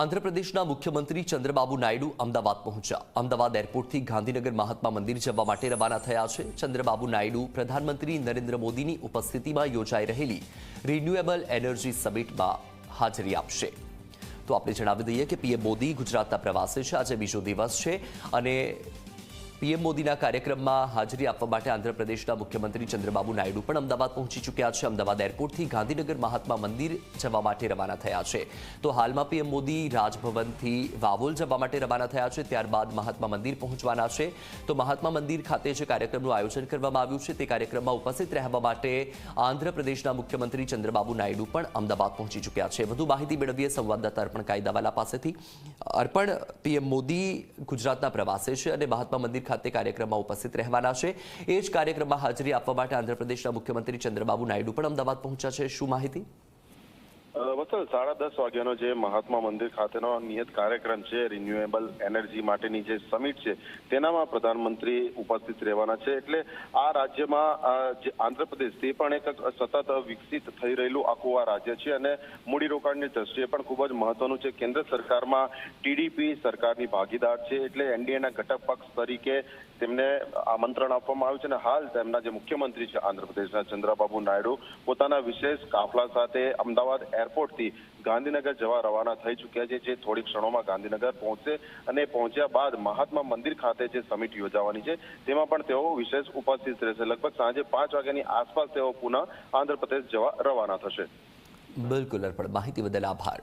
આંધ્રપ્રદેશના મુખ્યમંત્રી ચંદ્રબાબુ નાયડુ અમદાવાદ પહોંચ્યા. અમદાવાદ એરપોર્ટથી ગાંધીનગર મહાત્મા મંદિર જવા માટે રવાના થયા છે. ચંદ્રબાબુ નાયડુ પ્રધાનમંત્રી નરેન્દ્ર મોદીની ઉપસ્થિતિમાં યોજાઈ રહેલી રિન્યુએબલ એનર્જી સમિટમાં હાજરી આપશે. તો આપણે જણાવી દઈએ કે પીએમ મોદી ગુજરાતના પ્રવાસે છે. આજે બીજો દિવસ છે અને પીએમ મોદીના કાર્યક્રમમાં હાજરી આપવા માટે આંધ્રપ્રદેશના મુખ્યમંત્રી ચંદ્રબાબુ નાયડુ પણ અમદાવાદ પહોંચી ચૂક્યા છે. અમદાવાદ એરપોર્ટથી ગાંધીનગર મહાત્મા મંદિર જવા માટે રવાના થયા છે. તો હાલમાં પીએમ મોદી રાજભવનથી વાવોલ જવા માટે રવાના થયા છે. ત્યારબાદ મહાત્મા મંદિર પહોંચવાના છે. તો મહાત્મા મંદિર ખાતે જે કાર્યક્રમનું આયોજન કરવામાં આવ્યું છે તે કાર્યક્રમમાં ઉપસ્થિત રહેવા માટે આંધ્રપ્રદેશના મુખ્યમંત્રી ચંદ્રબાબુ નાયડુ પણ અમદાવાદ પહોંચી ચૂક્યા છે. વધુ માહિતી મેળવીએ સંવાદદાતા અર્પણ કાયદાવાલા પાસેથી. અર્પણ, પીએમ મોદી ગુજરાતના પ્રવાસે છે અને મહાત્મા મંદિર ખાતે કાર્યક્રમમાં ઉપસ્થિત રહેવાના છે. એ જ કાર્યક્રમમાં હાજરી આપવા માટે આંધ્રપ્રદેશના મુખ્યમંત્રી ચંદ્રબાબુ નાયડુ પણ અમદાવાદ પહોંચ્યા છે. શું માહિતી? વત્સલ સાડા દસ વાગ્યાનો જે મહાત્મા મંદિર ખાતેનો નિયત કાર્યક્રમ છે રિન્યુએબલ એનર્જી માટેની જે સમિટ છે, તેનામાં પ્રધાનમંત્રી ઉપસ્થિત રહેવાના છે. એટલે આ રાજ્યમાં જે આંધ્રપ્રદેશ, તે પણ એક સતત વિકસિત થઈ રહેલું આખું આ રાજ્ય છે અને મૂડીરોકાણની દ્રષ્ટિએ પણ ખૂબ જ મહત્વનું છે. કેન્દ્ર સરકારમાં ટીડીપી સરકારની ભાગીદાર છે, એટલે એનડીએના ઘટક પક્ષ તરીકે તેમને આમંત્રણ આપવામાં આવ્યું છે અને હાલ તેમના જે મુખ્યમંત્રી છે આંધ્રપ્રદેશના ચંદ્રબાબુ નાયડુ પોતાના વિશેષ કાફલા સાથે અમદાવાદ એરપોર્ટથી ગાંધીનગર જવા રવાના થઈ ચૂક્યા છે, જે થોડી ક્ષણોમાં ગાંધીનગર પહોંચશે અને પહોંચ્યા બાદ મહાત્મા મંદિર ખાતે જે સમિટ યોજાવાની છે, તેમાં પણ તેઓ વિશેષ ઉપસ્થિત રહેશે. લગભગ સાંજે પાંચ વાગ્યાની આસપાસ તેઓ પુનઃ આંધ્રપ્રદેશ જવા રવાના થશે. બિલકુલ અર્પણ. માહિતી બદલ આભાર.